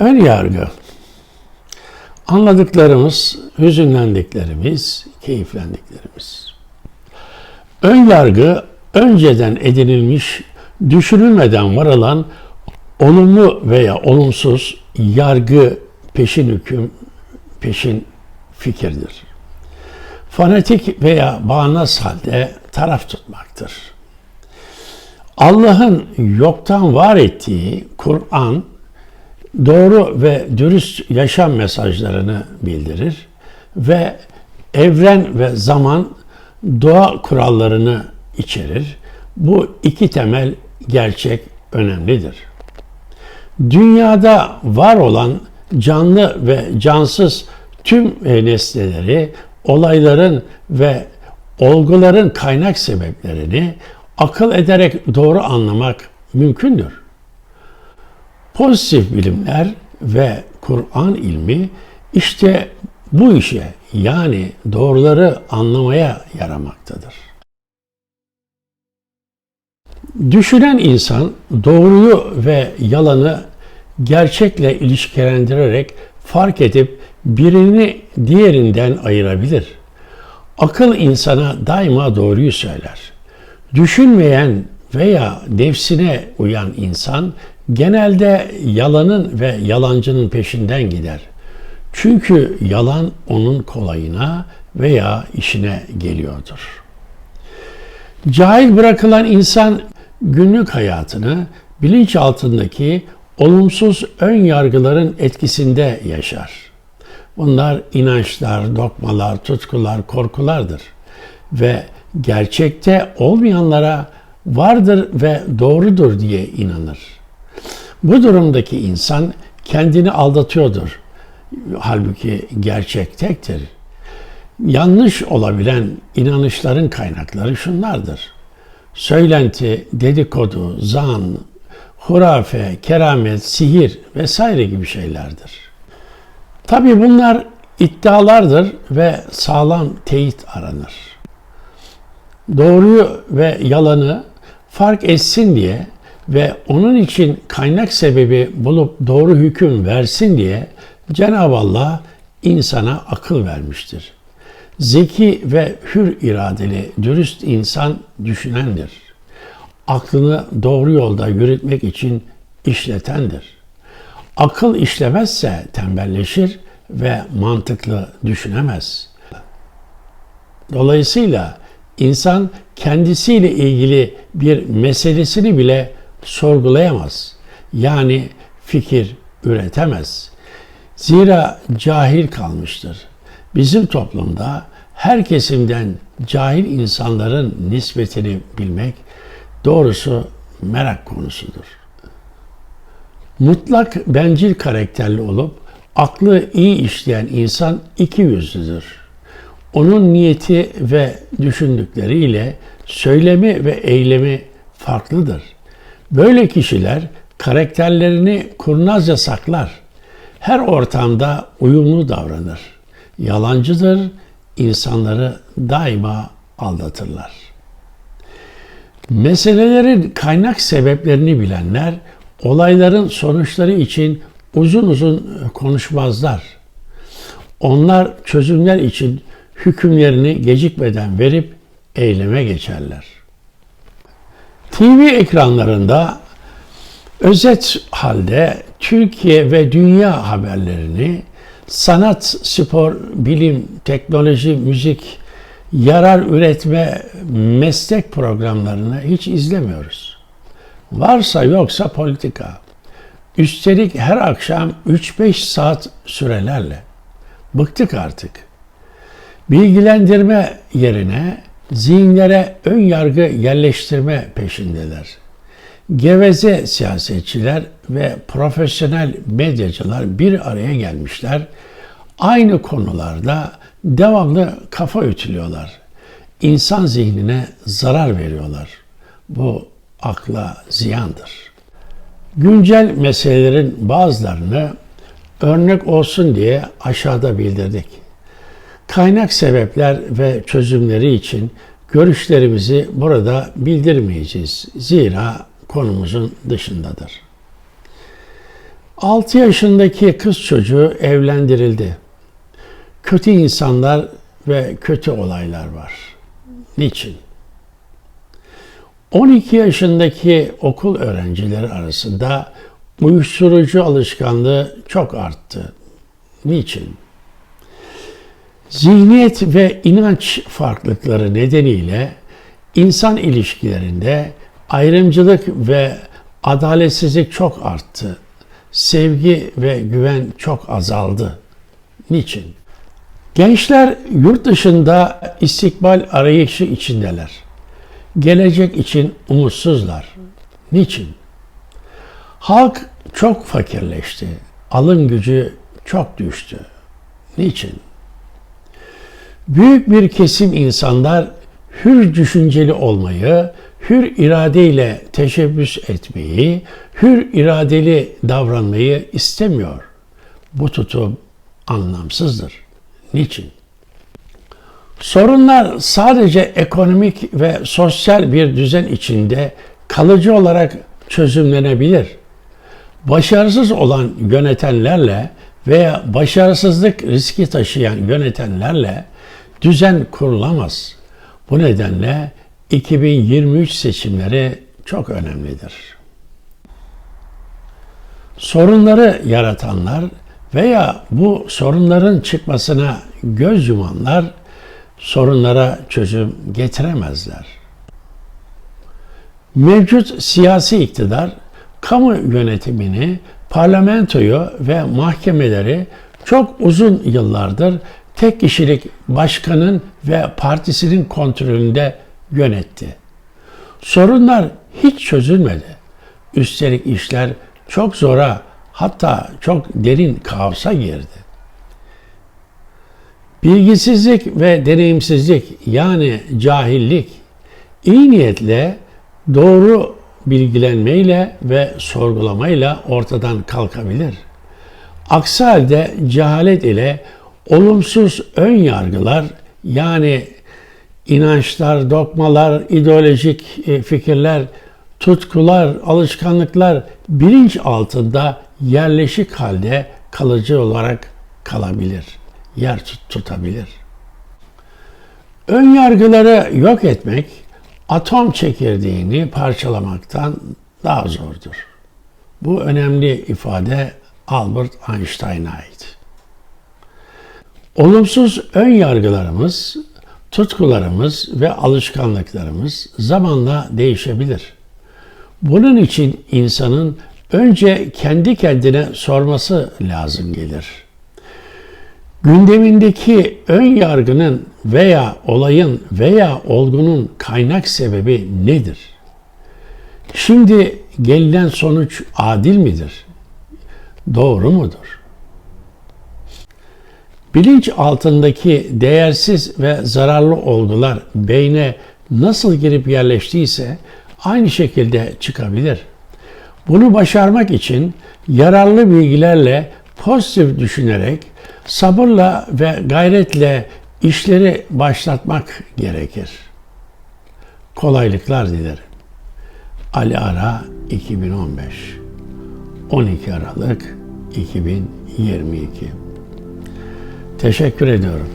Ön yargı. Anladıklarımız, hüzünlendiklerimiz, keyiflendiklerimiz. Ön yargı önceden edinilmiş, düşünülmeden varılan olumlu veya olumsuz yargı, peşin hüküm, peşin fikirdir. Fanatik veya bağnaz halde taraf tutmaktır. Allah'ın yoktan var ettiği Kur'an doğru ve dürüst yaşam mesajlarını bildirir ve evren ve zaman doğa kurallarını içerir. Bu iki temel gerçek önemlidir. Dünyada var olan canlı ve cansız tüm nesneleri, olayların ve olguların kaynak sebeplerini akıl ederek doğru anlamak mümkündür. Pozitif bilimler ve Kur'an ilmi işte bu işe yani doğruları anlamaya yaramaktadır. Düşünen insan doğruyu ve yalanı gerçekle ilişkilendirerek fark edip birini diğerinden ayırabilir. Akıl insana daima doğruyu söyler. Düşünmeyen veya nefsine uyan insan genelde yalanın ve yalancının peşinden gider. Çünkü yalan onun kolayına veya işine geliyordur. Cahil bırakılan insan günlük hayatını bilinç altındaki olumsuz ön yargıların etkisinde yaşar. Bunlar inançlar, dokmalar, tutkular, korkulardır ve gerçekte olmayanlara vardır ve doğrudur diye inanır. Bu durumdaki insan kendini aldatıyordur. Halbuki gerçek tektir. Yanlış olabilen inanışların kaynakları şunlardır. Söylenti, dedikodu, zan, hurafe, keramet, sihir vesaire gibi şeylerdir. Tabi bunlar iddialardır ve sağlam teyit aranır. Doğruyu ve yalanı fark etsin diye ve onun için kaynak sebebi bulup doğru hüküm versin diye Cenab-ı Allah insana akıl vermiştir. Zeki ve hür iradeli, dürüst insan düşünendir. Aklını doğru yolda yürütmek için işletendir. Akıl işlemezse tembelleşir ve mantıklı düşünemez. Dolayısıyla insan kendisiyle ilgili bir meselesini bile sorgulayamaz. Yani fikir üretemez. Zira cahil kalmıştır. Bizim toplumda her kesimden cahil insanların nispetini bilmek doğrusu merak konusudur. Mutlak bencil karakterli olup aklı iyi işleyen insan iki yüzlüdür. Onun niyeti ve düşündükleriyle söylemi ve eylemi farklıdır. Böyle kişiler karakterlerini kurnazca saklar. Her ortamda uyumlu davranır. Yalancıdır, insanları daima aldatırlar. Meselelerin kaynak sebeplerini bilenler olayların sonuçları için uzun uzun konuşmazlar. Onlar çözümler için hükümlerini gecikmeden verip eyleme geçerler. TV ekranlarında özet halde Türkiye ve dünya haberlerini sanat, spor, bilim, teknoloji, müzik, yarar üretme meslek programlarını hiç izlemiyoruz. Varsa yoksa politika. Üstelik her akşam 3-5 saat sürelerle. Bıktık artık. Bilgilendirme yerine zihinlere ön yargı yerleştirme peşindeler. Geveze siyasetçiler ve profesyonel medyacılar bir araya gelmişler. Aynı konularda devamlı kafa ütülüyorlar. İnsan zihnine zarar veriyorlar. Bu akla ziyandır. Güncel meselelerin bazılarını örnek olsun diye aşağıda bildirdik. Kaynak sebepler ve çözümleri için görüşlerimizi burada bildirmeyeceğiz. Zira konumuzun dışındadır. 6 yaşındaki kız çocuğu evlendirildi. Kötü insanlar ve kötü olaylar var. Niçin? 12 yaşındaki okul öğrencileri arasında uyuşturucu alışkanlığı çok arttı. Niçin? Zihniyet ve inanç farklılıkları nedeniyle insan ilişkilerinde ayrımcılık ve adaletsizlik çok arttı. Sevgi ve güven çok azaldı. Niçin? Gençler yurt dışında istikbal arayışı içindeler. Gelecek için umutsuzlar. Niçin? Halk çok fakirleşti. Alım gücü çok düştü. Niçin? Büyük bir kesim insanlar hür düşünceli olmayı, hür iradeyle teşebbüs etmeyi, hür iradeli davranmayı istemiyor. Bu tutum anlamsızdır. Niçin? Sorunlar sadece ekonomik ve sosyal bir düzen içinde kalıcı olarak çözümlenebilir. Başarısız olan yönetenlerle veya başarısızlık riski taşıyan yönetenlerle düzen kurulamaz. Bu nedenle 2023 seçimleri çok önemlidir. Sorunları yaratanlar veya bu sorunların çıkmasına göz yumanlar sorunlara çözüm getiremezler. Mevcut siyasi iktidar kamu yönetimini, parlamentoyu ve mahkemeleri çok uzun yıllardır tek kişilik başkanın ve partisinin kontrolünde yönetti. Sorunlar hiç çözülmedi. Üstelik işler çok zora hatta çok derin kaosa girdi. Bilgisizlik ve deneyimsizlik yani cahillik iyi niyetle doğru bilgilenmeyle ve sorgulamayla ortadan kalkabilir. Aksi halde cehalet ile olumsuz ön yargılar yani inançlar, dogmalar, ideolojik e, fikirler, tutkular, alışkanlıklar bilinç altında yerleşik halde kalıcı olarak kalabilir, yer tut- tutabilir. Ön yargıları yok etmek atom çekirdeğini parçalamaktan daha zordur. Bu önemli ifade Albert Einstein'a ait. Olumsuz ön yargılarımız, tutkularımız ve alışkanlıklarımız zamanla değişebilir. Bunun için insanın önce kendi kendine sorması lazım gelir. Gündemindeki ön yargının veya olayın veya olgunun kaynak sebebi nedir? Şimdi gelinen sonuç adil midir? Doğru mudur? Bilinç altındaki değersiz ve zararlı olgular beyne nasıl girip yerleştiyse aynı şekilde çıkabilir. Bunu başarmak için yararlı bilgilerle pozitif düşünerek sabırla ve gayretle işleri başlatmak gerekir. Kolaylıklar dilerim. Ali Ara 2015 12 Aralık 2022 Teşekkür ediyorum.